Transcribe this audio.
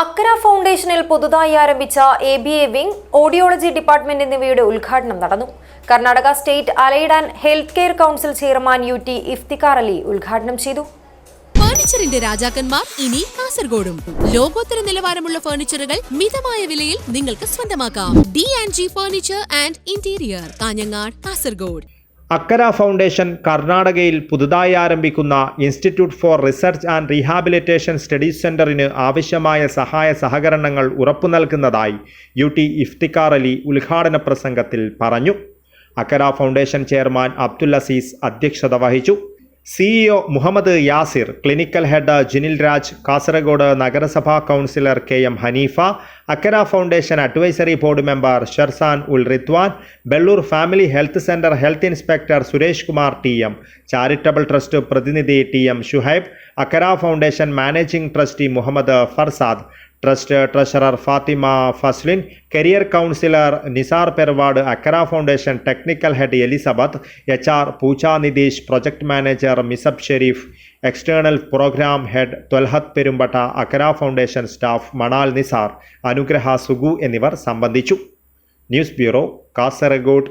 അക്കര ഫൗണ്ടേഷനിൽ പുതുതായി ആരംഭിച്ച A B A wing audiology department എന്നിവയുടെ ഉദ്ഘാടനം നടന്നു. Karnataka state allied and health care council chairman U T Iftikhar Ali ഉദ്ഘാടനം ചെയ്തു. ഫർണിച്ചറിന്റെ രാജാക്കന്മാർ ഇനി കാസർഗോഡും. ലോകോത്തര നിലവാരമുള്ള ഫർണിച്ചറുകൾ മിതമായ വിലയിൽ നിങ്ങൾക്ക് സ്വന്തമാക്കാം. D and G furniture and interior Kanhangad Kasaragod. Akkara foundation കർണാടകയിൽ പുതുതായി ആരംഭിക്കുന്ന institute for research and rehabilitation studies സെന്ററിന് ആവശ്യമായ സഹായ സഹകരണങ്ങൾ ഉറപ്പു നൽകുന്നതായി യു ടി ഇഫ്തിഖാർ അലി ഉദ്ഘാടന പ്രസംഗത്തിൽ പറഞ്ഞു. അക്കര ഫൗണ്ടേഷൻ ചെയർമാൻ അബ്ദുൽ അസീസ് അധ്യക്ഷത വഹിച്ചു. CEO Muhammad Yasir clinical head Jinil Raj Kasaragod നഗരസഭാ councillor K M Hanifa Akkara foundation advisory board member Sherzan ul Rithwan Bellur family health centre health inspector Suresh Kumar T M charitable trust പ്രതിനിധി T M Shuhaib Akkara foundation managing trustee Muhammad Farsad trust treasurer Fathima Fazlin career counsellor Nisar Perwad Akkara foundation technical head Elizabeth H R പൂച്ച Nitheesh project manager Misab Sharif external programme head Thalhath Perumbatta Akkara foundation staff Manal Nisar Anugraha Sugu എന്നിവർ സംബന്ധിച്ചു. News bureau Kasaragod